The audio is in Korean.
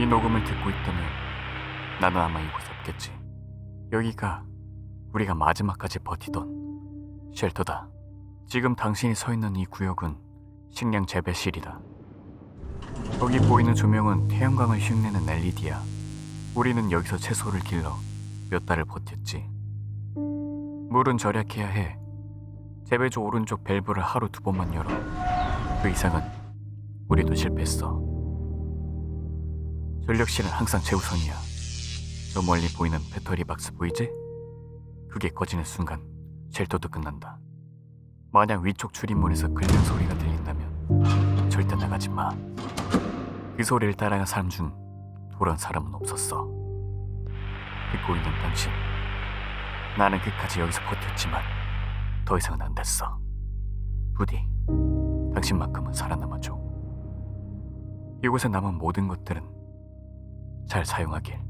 이 녹음을 듣고 있다면 나는 아마 이곳에 없겠지. 여기가 우리가 마지막까지 버티던 쉘터다. 지금 당신이 서 있는 이 구역은 식량 재배실이다. 거기 보이는 조명은 태양광을 흉내는 LED야. 우리는 여기서 채소를 길러 몇 달을 버텼지. 물은 절약해야 해. 재배조 오른쪽 밸브를 하루 두 번만 열어. 그 이상은 우리도 실패했어. 전력실은 항상 최우선이야. 저 멀리 보이는 배터리 박스 보이지? 그게 꺼지는 순간 쉘터도 끝난다. 만약 위쪽 출입문에서 긁는 소리가 들린다면 절대 나가지 마. 그 소리를 따라간 사람 중 돌아온 사람은 없었어. 듣고 있는 당신. 나는 끝까지 여기서 버텼지만 더 이상은 안 됐어. 부디 당신만큼은 살아남아줘. 이곳에 남은 모든 것들은 잘 사용하길.